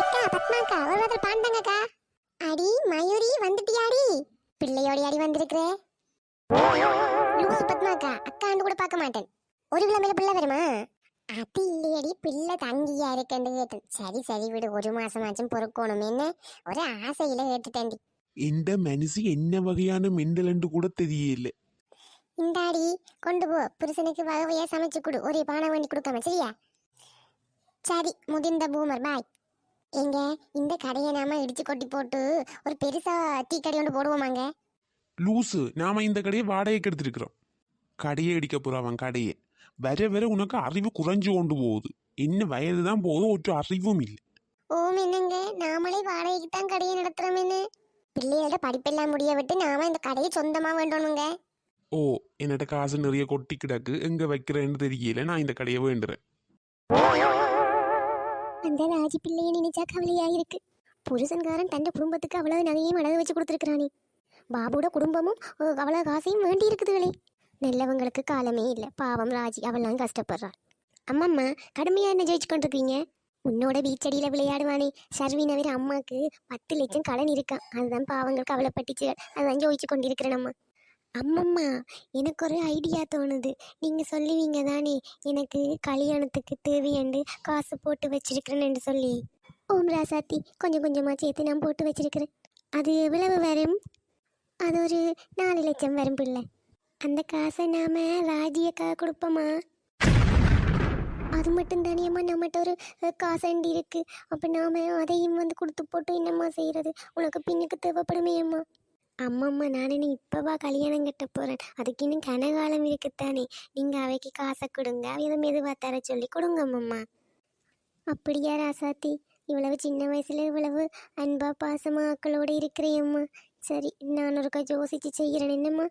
அக்கா பத்மாக்கா ஒரு வாரத்தில் பாண்டாங்கக்கா அடி மயூரி வந்துட்டியாடி. பிள்ளையோடி அடி வந்திருக்கிறே லூசு பத்மாக்கா அக்காண்டு கூட பார்க்க மாட்டேன். ஒரு கிழமையில பிள்ளை வருமா? அது இல்லையடி பிள்ளை தங்கியா இருக்கேன்னு கேட்டேன். சரி சரி விடு ஒரு மாசமாச்சும் பொறுக்கணும் என்ன? ஒரு ஆசையில கேட்டுட்டேன்டி. இந்த மனசு என்ன வகையான மெண்டல் கூட தெரியல. இந்தாடி கொண்டு போ. புருஷனுக்கு வகை வகையா சமைச்சு கொடு. ஒரே பானை வண்டி கொடுக்காம சரியா? சரி முதிர்ந்த பூமர் பாய் எங்க இந்த கடையை நாம இடிச்சு கொட்டி போட்டு ஒரு பெருசா டீ கடை ஒன்று போடுவோமாங்க? லூசு. நாம இந்த கடையை வாடகைக்கு எடுத்திருக்கிறோம். கடையை அடிக்க போறான் கடையை. வர வர உனக்கு அறிவு குறைஞ்சு கொண்டு போகுது. என்ன வயது தான் போதும் ஒரு அறிவும் இல்லை. ஓம் என்னங்க? நாமளே வாடகைக்கு தான் கடையை நடத்துறோம் என்ன? பிள்ளையோட படிப்பெல்லாம் முடிய விட்டு நாம இந்த கடையை சொந்தமா வேண்டணுங்க. ஓ என்னட்ட காசு நிறைய கொட்டி கிடக்கு. எங்க வைக்கிறேன்னு தெரியல. நான் இந்த கடையை வேண்டுறேன். அந்த ராஜி பிள்ளையை நினைச்சா கவலையா இருக்கு புருஷன்காரன் தன் குடும்பத்துக்கு அவ்வளவு நகையும் அடகு வச்சு கொடுத்துருக்குறானே. பாபுவோட குடும்பமும் அவ்வளோ காசையும் வேண்டி இருக்குதுகளே. நல்லவங்களுக்கு காலமே இல்லை. பாவம் ராஜி அவெல்லாம் கஷ்டப்படுறாள். அம்மம்மா கடுமையாக என்ன ஜெயிச்சு கொண்டிருக்கீங்க? உன்னோட வீச்சடியில் விளையாடுவானே. ஷர்வினவர் அம்மாக்கு பத்து லட்சம் கடன் இருக்கான் அதுதான் பாவங்கள் கவலைப்பட்டுச்சு அதுதான் ஜோதிச்சு கொண்டிருக்கிறேன் அம்மா. அம்மம்மா எனக்கு ஒரு ஐடியா தோணுது. நீங்கள் சொல்லுவீங்க தானே எனக்கு கல்யாணத்துக்கு தேவையாண்டு காசு போட்டு வச்சிருக்கிறேன்னு சொல்லி. ஓம் ராசாத்தி கொஞ்சம் கொஞ்சமாக சேர்த்து நான் போட்டு வச்சிருக்கிறேன். அது எவ்வளவு வரும்? அது ஒரு நாலு லட்சம் வரும் பிள்ளை. அந்த காசை நாம ராஜியக்காக கொடுப்போமா? அது மட்டும் தானியம்மா நம்மகிட்ட ஒரு காசண்டி இருக்குது அப்போ நாம் அதையும் வந்து கொடுத்து போட்டு என்னம்மா செய்கிறது உனக்கு பின்னுக்கு தேவைப்படுமே அம்மா. அம்மம்மா நானே நீ இப்போவா கல்யாணம் கட்ட போகிறேன் அதுக்கு இன்னும் கனகாலம் இருக்குத்தானே. நீங்கள் அவைக்கு காசை கொடுங்க. அவை மெதுவாக தர சொல்லி கொடுங்க அம்மம்மா. அப்படியா ராசாத்தி? இவ்வளவு சின்ன வயசுல இவ்வளவு அன்பா பாசமா ஆக்களோட இருக்கிறேயம்மா. சரி நான் ஒருக்கா யோசிச்சு செய்கிறேன். என்னம்மா?